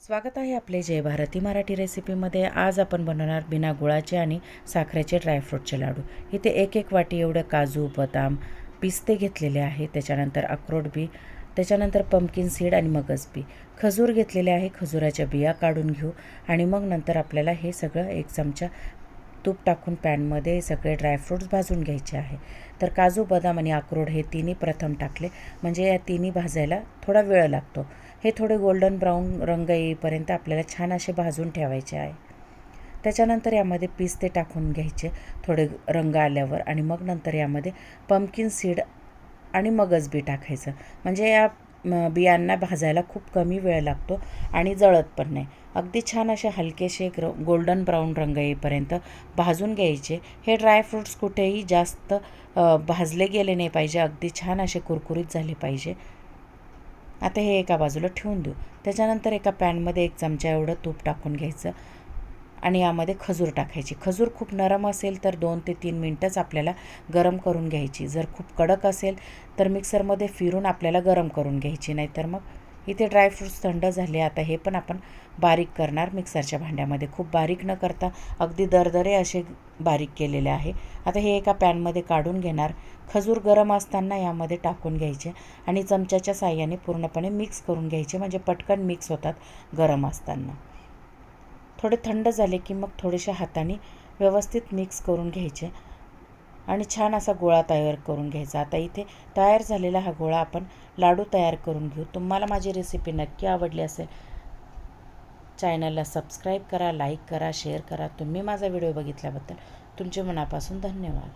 स्वागत आहे आपले जय भारती मराठी रेसिपीमध्ये. आज आपण बनवणार बिना गुळाचे आणि साखरेचे ड्रायफ्रूटचे लाडू. इथे एक एक वाटी एवढं काजू बदाम पिस्ते घेतलेले आहे. त्याच्यानंतर अक्रोड बी त्याच्यानंतर पंपकिन सीड आणि मगज बी. खजूर घेतलेले आहे. खजुराच्या बिया काढून घेऊ आणि मग नंतर आपल्याला हे सगळं एक चमचा तूप टाकून पॅनमध्ये सगळे ड्रायफ्रूट्स भाजून घ्यायचे आहे. तर काजू बदाम आणि अक्रोड हे तिन्ही प्रथम टाकले. म्हणजे या तिन्ही भाजायला थोडा वेळ लागतो. हे थोडे गोल्डन ब्राऊन रंग येईपर्यंत आपल्याला छान असे भाजून ठेवायचे आहे. त्याच्यानंतर यामध्ये पिस्ते टाकून घ्यायचे. थोडे रंग आल्यावर आणि मग नंतर यामध्ये पंपकिन सीड आणि मगज बी टाकायचं. म्हणजे या बियांना भाजायला खूप कमी वेळ लागतो आणि जळत पण नाही. अगदी छान असे हलकेसे ग्र गोल्डन ब्राऊन रंग येईपर्यंत भाजून घ्यायचे. हे ड्रायफ्रूट्स कुठेही जास्त भाजले गेले नाही पाहिजे. अगदी छान असे कुरकुरीत झाले पाहिजे. आता हे एका बाजूला ठेवून देऊ. त्याच्यानंतर एका पॅनमध्ये एक चमचा एवढं तूप टाकून घ्यायचं आणि यामध्ये खजूर टाकायची. खजूर खूप नरम असेल तर दोन ते तीन मिनटंच आपल्याला गरम करून घ्यायची. जर खूप कडक असेल तर मिक्सरमध्ये फिरून आपल्याला गरम करून घ्यायची. नाहीतर मग इथे ड्रायफ्रूट्स थंड झाले. आता हे पण आपण बारीक करणार मिक्सरच्या भांड्यामध्ये. खूप बारीक न करता अगदी दरदरे असे बारीक केलेले आहे. आता हे एका पॅनमध्ये काढून घेणार. खजूर गरम असताना यामध्ये टाकून घ्यायचे आणि चमच्याच्या साह्याने पूर्णपणे मिक्स करून घ्यायचे. म्हणजे पटकन मिक्स होतात गरम असताना. थोडे थंड झाले की मग थोडेसे हाताने व्यवस्थित मिक्स करून घ्यायचे. आणि छान असा गोळा तयार करून घ्यायचा. आता इथे तयार झालेला हा गोळा आपण लाडू तयार करून घेऊ. तुम्हाला माझी रेसिपी नक्की आवडली असेल चॅनलला सबस्क्राईब करा लाईक करा शेअर करा. तुम्ही माझा व्हिडिओ बघितल्याबद्दल तुमचे मनापासून धन्यवाद.